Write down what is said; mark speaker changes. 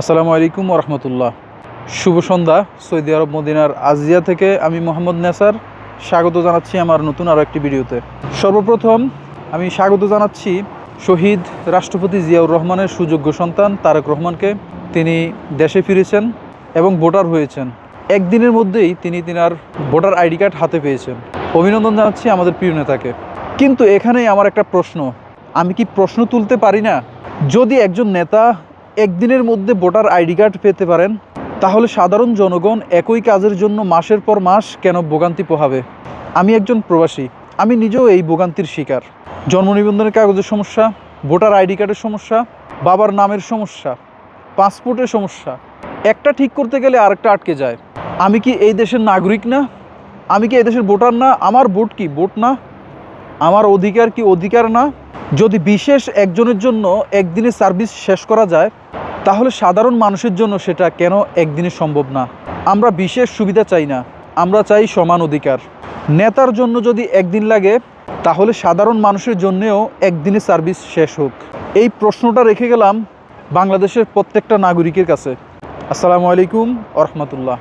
Speaker 1: আসসালামু আলাইকুম রহমতুল্লাহ শুভ সন্ধ্যা, সৌদি আরব মদিনার আজিয়া থেকে আমি মোহাম্মদ নেসার। স্বাগত জানাচ্ছি আমার নতুন আরও একটি ভিডিওতে। সর্বপ্রথম আমি স্বাগত জানাচ্ছি শহীদ রাষ্ট্রপতি জিয়াউর রহমানের সুযোগ্য সন্তান তারেক রহমানকে। তিনি দেশে ফিরেছেন এবং ভোটার হয়েছেন। একদিনের মধ্যেই তিনি তিনার ভোটার আইডি কার্ড হাতে পেয়েছেন। অভিনন্দন জানাচ্ছি আমাদের প্রিয় নেতাকে। কিন্তু এখানেই আমার একটা প্রশ্ন। আমি কি প্রশ্ন তুলতে পারি না? যদি একজন নেতা একদিনের মধ্যে ভোটার আইডি কার্ড পেতে পারেন। তাহলে সাধারণ জনগণ একই কাজের জন্য মাসের পর মাস কেন ভোগান্তি পোহাবে? আমি একজন প্রবাসী, আমি নিজেও এই ভোগান্তির শিকার। জন্ম নিবন্ধনের কাগজের সমস্যা, ভোটার আইডি কার্ডের সমস্যা, বাবার নামের সমস্যা, পাসপোর্টের সমস্যা। একটা ঠিক করতে গেলে আরেকটা আটকে যায়। আমি কি এই দেশের নাগরিক না? আমি কি এই দেশের ভোটার না? আমার ভোট কি ভোট না? আমার অধিকার কি অধিকার না? যদি বিশেষ একজনের জন্য একদিনে সার্ভিস শেষ করা যায় তাহলে সাধারণ মানুষের জন্য সেটা কেন একদিনে সম্ভব না? আমরা বিশেষ সুবিধা চাই না, আমরা চাই সমান অধিকার। নেতার জন্য যদি একদিন লাগে, তাহলে সাধারণ মানুষের জন্যেও একদিনে সার্ভিস শেষ হোক। এই প্রশ্নটা রেখে গেলাম বাংলাদেশের প্রত্যেকটা নাগরিকের কাছে। আসসালামু আলাইকুম রহমতুল্লাহ।